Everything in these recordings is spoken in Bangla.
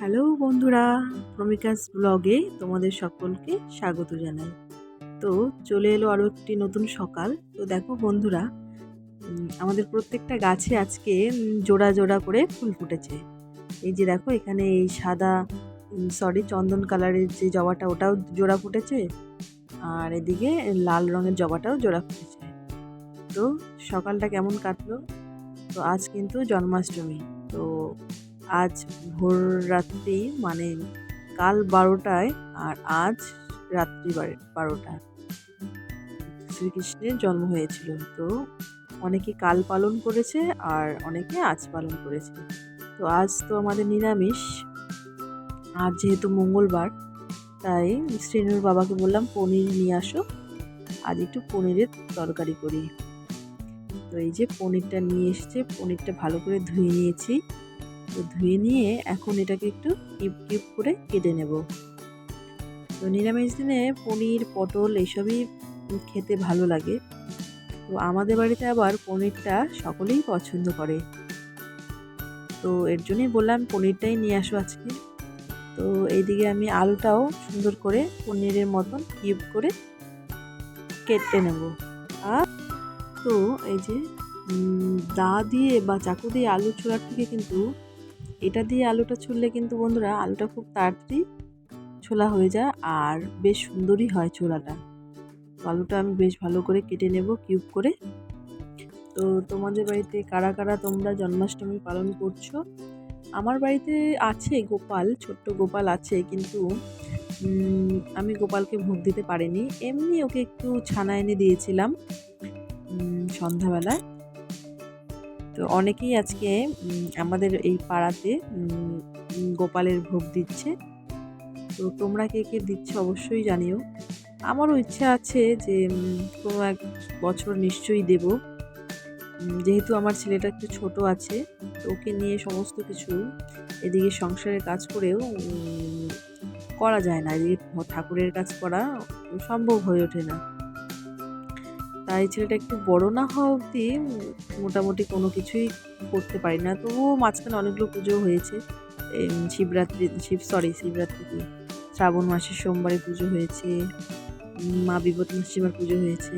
হ্যালো বন্ধুরা প্রমিকাস ব্লগে তোমাদের সকলকে স্বাগত জানাই। তো চলে এলো আরও একটি নতুন সকাল। তো দেখো বন্ধুরা আমাদের প্রত্যেকটা গাছে আজকে জোড়া জোড়া করে ফুল ফুটেছে। এই যে দেখো, এখানে এই সাদা সরি চন্দন কালারের যে জবাটা, ওটাও জোড়া ফুটেছে। আর এদিকে লাল রঙের জবাটাও জোড়া ফুটেছে। তো সকালটা কেমন কাটলো? তো আজ কিন্তু জন্মাষ্টমী। তো আজ ভোর রাত্রি মানে কাল বারোটায় আর আজ রাত্রি বারে- বারোটায় শ্রীকৃষ্ণের জন্ম হয়েছিল। তো অনেকে কাল পালন করেছে আর অনেকে আজ পালন করেছে। তো আজ তো আমাদের নিরামিষ। আর যেহেতু মঙ্গলবার, তাই শ্রেণুর বাবাকে বললাম, পনির নিয়ে আসো। আজ একটু পনিরের তরকারি করি। তো এই যে পনিরটা নিয়ে এসেছে, পনিরটা ভালো করে ধুয়ে নিয়েছি। তো ধুয়ে নিয়ে এখন এটাকে একটু কিউব কিউব করে কেটে নেব। তো নিরামিষ দিনে পনির, পটল এইসবই খেতে ভালো লাগে। তো আমাদের বাড়িতে আবার পনিরটা সকলেই পছন্দ করে। তো এর জন্যই বললাম পনিরটাই নিয়ে আসো আজকে। তো এইদিকে আমি আলুটাও সুন্দর করে পনিরের মতন কিউব করে কেটে নেব। আর তো এই যে দা দিয়ে বা চাকু দিয়ে আলু ছোড়ার থেকে কিন্তু এটা দিয়ে আলুটা ছুললে কিন্তু বন্ধুরা আলুটা খুব তাড়াতাড়ি ছোলা হয়ে যায় আর বেশ সুন্দরই হয় ছোলাটা। আলুটা আমি বেশ ভালো করে কেটে নেব, কিউব করে। তো তোমাদের বাড়িতে কারা কারা তোমরা জন্মাষ্টমী পালন করছ? আমার বাড়িতে আছে গোপাল, ছোট্ট গোপাল আছে কিন্তু আমি গোপালকে ভোগ দিতে পারিনি। এমনি ওকে একটু ছানা এনে দিয়েছিলাম সন্ধ্যাবেলায়। তো অনেকেই আজকে আমাদের এই পাড়াতে গোপালের ভোগ দিচ্ছে। তো তোমরা কে কে দিচ্ছ অবশ্যই জানিও। আমারও ইচ্ছা আছে যে কোনো এক বছর নিশ্চয়ই দেব। যেহেতু আমার ছেলেটা একটু ছোট আছে, তো ওকে নিয়ে সমস্ত কিছু এদিকে সংসারের কাজ করেও করা যায় না। এদিকে ঠাকুরের কাজ করা সম্ভব হয়ে ওঠে না। তাই ছেলেটা একটু বড় না হওয়া অবধি মোটামুটি কোনো কিছুই করতে পারি না। তবুও মাঝখানে অনেকগুলো পুজো হয়েছে। শিবরাত্রি, শিব সরি শিবরাত্রি, শ্রাবণ মাসের সোমবারে পুজো হয়েছে। মা বিপদ মাসিমার পুজো হয়েছে।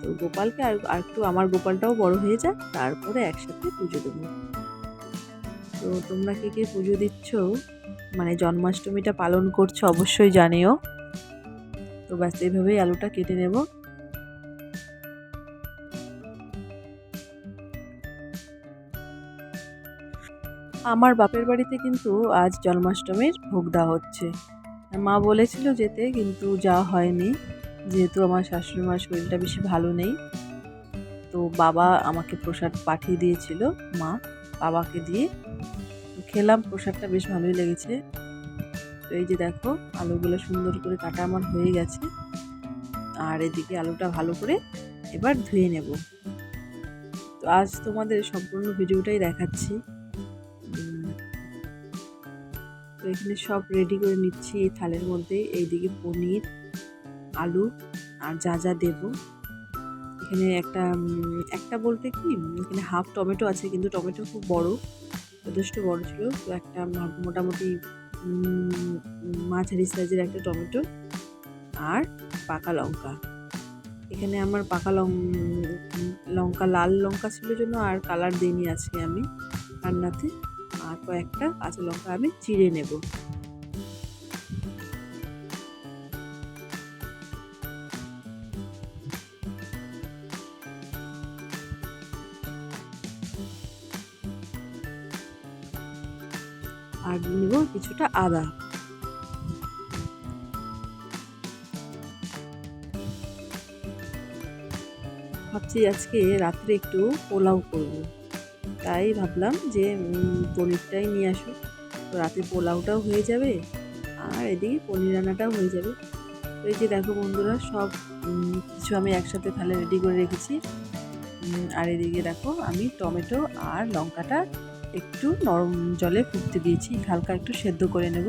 তো গোপালকে আর আর একটু আমার গোপালটাও বড় হয়ে যাক, তারপরে একসাথে পুজো দেবো। তো তোমরা কে কে পুজো দিচ্ছ? মানে জন্মাষ্টমীটা পালন করছ অবশ্যই জানিও। তো ব্যাস, এইভাবেই আলুটা কেটে নেব। আমার বাপের বাড়িতে কিন্তু আজ জন্মাষ্টমীর ভোগ দেওয়া হচ্ছে। মা বলেছিল যেতে, কিন্তু যাওয়া হয়নি। যেহেতু আমার শাশুড়ি মার শরীরটা বেশি ভালো নেই। তো বাবা আমাকে প্রসাদ পাঠিয়ে দিয়েছিল, মা বাবাকে দিয়ে। খেলাম, প্রসাদটা বেশ ভালোই লেগেছে। তো এই যে দেখো, আলুগুলো সুন্দর করে কাটা আমার হয়ে গেছে। আর এদিকে আলুটা ভালো করে এবার ধুয়ে নেব। তো আজ তোমাদের সম্পূর্ণ ভিডিওটাই দেখাচ্ছি। তো এখানে সব রেডি করে নিচ্ছি এই থালের মধ্যে। এইদিকে পনির, আলু, আর যা যা দেবো। এখানে একটা একটা বলতে কি, এখানে হাফ টমেটো আছে, কিন্তু টমেটো খুব বড়, যথেষ্ট বড় ছিল। তো একটা মোটামুটি মাঝারি সাইজের একটা টমেটো আর পাকা লঙ্কা। এখানে আমার পাকা লং, লঙ্কা, লাল লঙ্কা ছিল জন্য আর কালার দিইনি আজকে আমি রান্নাতে। আর কয়েকটা কাঁচা লঙ্কা আমি চিড়ে নেব। আর নেব কিছুটা আদা। ভাবছি আজকে রাত্রে একটু পোলাও করব। তাই ভাবলাম যে পনিরটাই নিয়ে আসো। তো রাতে পোলাওটাও হয়ে যাবে আর এদিকে পনির রান্নাটাও হয়ে যাবে। তো এই যে দেখো বন্ধুরা, সব কিছু আমি একসাথে থালে রেডি করে রেখেছি। আর এদিকে দেখো আমি টমেটো আর লঙ্কাটা একটু নরম জলে ফুটতে দিয়েছি। হালকা একটু সেদ্ধ করে নেব।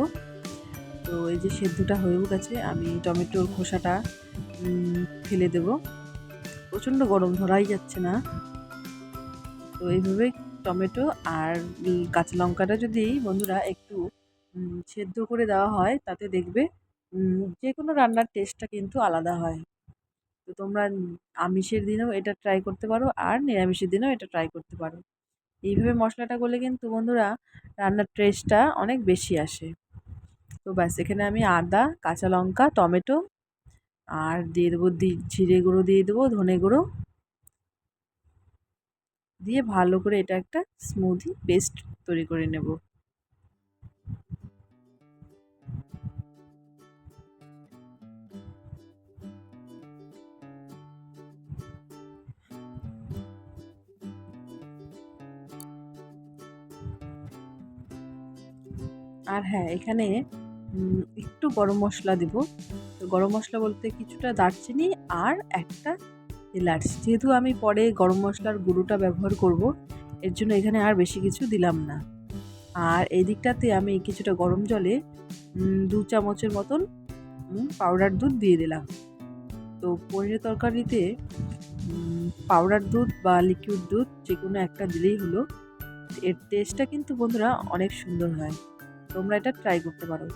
তো এই যে সেদ্ধটা হয়েও গেছে, আমি টমেটোর খোসাটা ফেলে দেব। প্রচণ্ড গরম ধরাই যাচ্ছে না। তো এইভাবে টমেটো আর কাঁচা লঙ্কাটা যদি বন্ধুরা একটু সেদ্ধ করে দেওয়া হয়, তাতে দেখবে যে কোনো রান্নার টেস্টটা কিন্তু আলাদা হয়। তো তোমরা আমিষের দিনেও এটা ট্রাই করতে পারো আর নিরামিষের দিনেও এটা ট্রাই করতে পারো। এইভাবে মশলাটা করলে কিন্তু বন্ধুরা রান্নার টেস্টটা অনেক বেশি আসে। তো ব্যাস, এখানে আমি আদা, কাঁচা লঙ্কা, টমেটো আর দিয়ে দেবো জিরে গুঁড়ো দিয়ে দেবো, ধনে গুঁড়ো দিয়ে ভালো করে এটা একটা স্মুদি পেস্ট তৈরি করে নেব। আর হ্যাঁ এখানে একটু গরম মশলা দেব। গরম মশলা বলতে কিছুটা দারচিনি আর একটা এলাচ। যেহেতু আমি পরে গরম মশলার গুঁড়োটা ব্যবহার করব, এর জন্য এখানে আর বেশি কিছু দিলাম না। আর এই দিকটাতে আমি কিছুটা গরম জলে দু চামচের মতন পাউডার দুধ দিয়ে দিলাম। তো পনিরের তরকারিতে পাউডার দুধ বা লিকুইড দুধ যে কোনো একটা দিলেই হলো, এর টেস্টটা কিন্তু বন্ধুরা অনেক সুন্দর হয়। তোমরা এটা ট্রাই করতে পারো।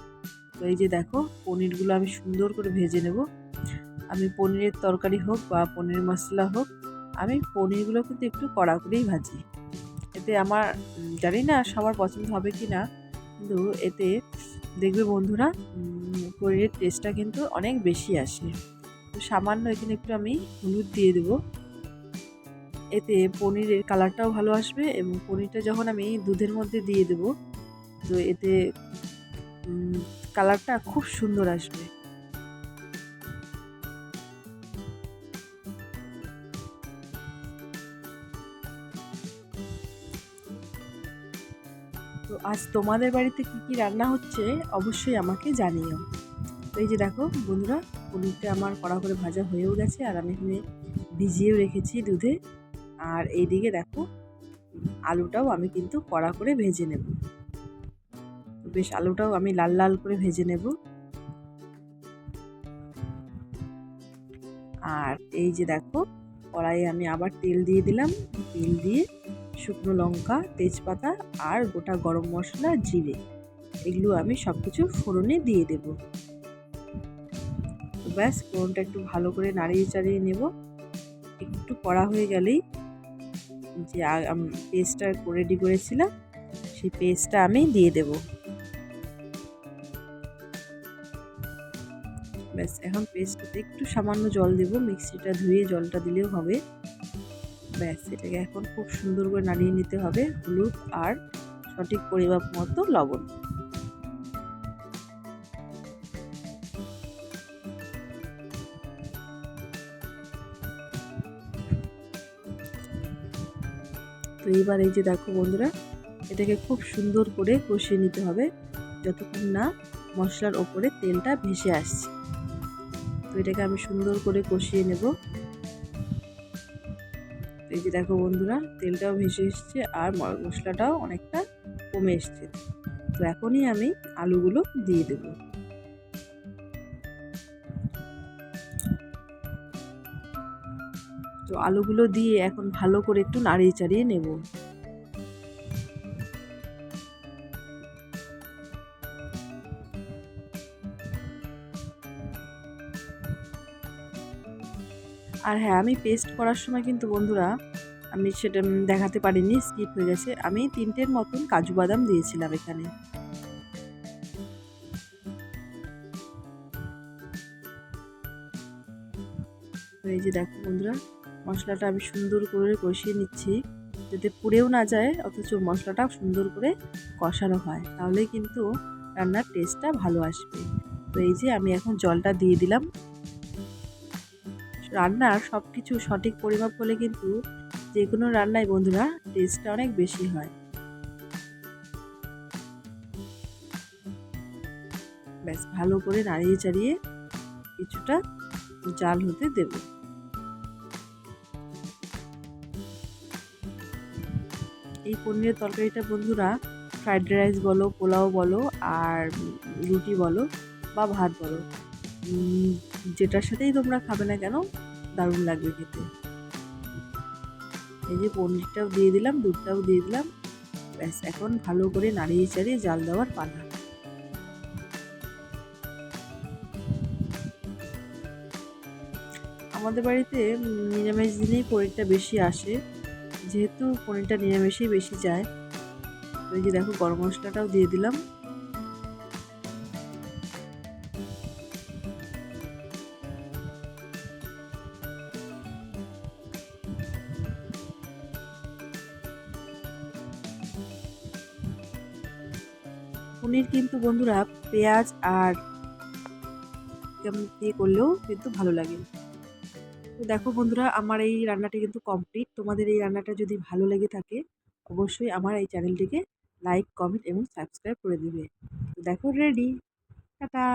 তো এই যে দেখো, পনিরগুলো আমি সুন্দর করে ভেজে নেব। আমি পনিরের তরকারি হোক বা পনির মশলা হোক, আমি পনিরগুলো কিন্তু একটু কড়া করেই ভাজি। এতে আমার জানি না সবার পছন্দ হবে কি না, কিন্তু এতে দেখবে বন্ধুরা পনিরের টেস্টটা কিন্তু অনেক বেশি আসে। তো সামান্য এখানে একটু আমি হলুদ দিয়ে দেবো। এতে পনিরের কালারটাও ভালো আসবে এবং পনিরটা যখন আমি দুধের মধ্যে দিয়ে দেবো, তো এতে কালারটা খুব সুন্দর আসবে। আজ তোমাদের বাড়িতে কি কি রান্না হচ্ছে অবশ্যই আমাকে জানিও। তো এই যে দেখো বন্ধুরা, পনিরটা আমার কড়া করে ভাজা হয়েও গেছে আর আমি এখানে ভিজিয়েও রেখেছি দুধে। আর এইদিকে দেখো, আলুটাও আমি কিন্তু কড়া করে ভেজে নেব। বেশ, আলুটাও আমি লাল লাল করে ভেজে নেব। আর এই যে দেখো, কড়াইয়ে আমি আবার তেল দিয়ে দিলাম। তেল দিয়ে শুকনো লঙ্কা, তেজপাতা আর গোটা গরম মশলা, জিরে। এগুলো আমি সব কিছু ফোড়নে দিয়ে দেব। ব্যাস, ফোড়নটা একটু ভালো করে নাড়িয়ে চাড়িয়ে নেব। একটু কড়া হয়ে গেলেই যে পেস্টটা রেডি করেছিলাম, সেই পেস্টটা আমি দিয়ে দেবো। ব্যাস, এখন পেস্টটাতে একটু সামান্য জল দেব। মিক্সিটা ধুয়ে জলটা দিলেও হবে। ব্যাস, এটাকে এখন খুব সুন্দর করে নাড়িয়ে নিতে হবে হলুদ আর সঠিক পরিমাপ মতো লবণ। তো এইবার এই যে দেখো বন্ধুরা, এটাকে খুব সুন্দর করে কষিয়ে নিতে হবে যতক্ষণ না মশলার ওপরে তেলটা ভেসে আসছে। তো এটাকে আমি সুন্দর করে কষিয়ে নেব। এই যে দেখো বন্ধুরা, তেলটাও ভেসে এসছে আর মশলাটাও অনেকটা কমে এসছে। তো এখনই আমি আলুগুলো দিয়ে দেব। তো আলুগুলো দিয়ে এখন ভালো করে একটু নাড়িয়ে চাড়িয়ে নেব। আর হ্যাঁ আমি পেস্ট করার সময় কিন্তু বন্ধুরা, আমি সেটা দেখাতে পারিনি স্কিপ হয়ে গেছে। আমি তিনটের মতন কাজু বাদাম দিয়েছিলাম এখানে। এই যে দেখো বন্ধুরা, মশলাটা আমি সুন্দর করে কষিয়ে নিচ্ছি। যাতে পুড়েও না যায়, অথচ মশলাটা সুন্দর করে কষানো হয়। তাহলে কিন্তু রান্নার টেস্টটা ভালো আসবে। তো এই যে আমি এখন জলটা দিয়ে দিলাম। রান্নার সব কিছু সঠিক পরিমাপ হলে কিন্তু যে কোনো রান্নায় বন্ধুরা টেস্টটা অনেক বেশি হয়। ব্যাস, ভালো করে নাড়িয়ে চাড়িয়ে কিছুটা জাল হতে দেব। এই পনিরের তরকারিটা বন্ধুরা ফ্রাইড রাইস বলো, পোলাও বলো, আর রুটি বলো, বা ভাত বলো যেটার সাথেই তোমরা খাবে না কেন, দারুণ লাগবে খেতে। এই যে পনিরটাও দিয়ে দিলাম, দুধটাও দিয়ে দিলাম। ব্যাস, এখন ভালো করে নাড়িয়ে চাড়িয়ে জাল দেওয়ার পালা। আমাদের বাড়িতে নিরামিষ দিনেই পনিরটা বেশি আসে, যেহেতু পনিরটা নিরামিষেই বেশি যায়। ওই যে দেখো, গরম মশলাটাও দিয়ে দিলাম। পনির কিন্তু বন্ধুরা পেঁয়াজ আর কেমন দিয়ে করলেও কিন্তু ভালো লাগে। তো দেখো বন্ধুরা, আমার এই রান্নাটি কিন্তু কমপ্লিট তোমাদের এই রান্নাটা যদি ভালো লেগে থাকে, অবশ্যই আমার এই চ্যানেলটিকে লাইক কমেন্ট এবং সাবস্ক্রাইব করে দিবে। তো দেখো রেডি টাটা!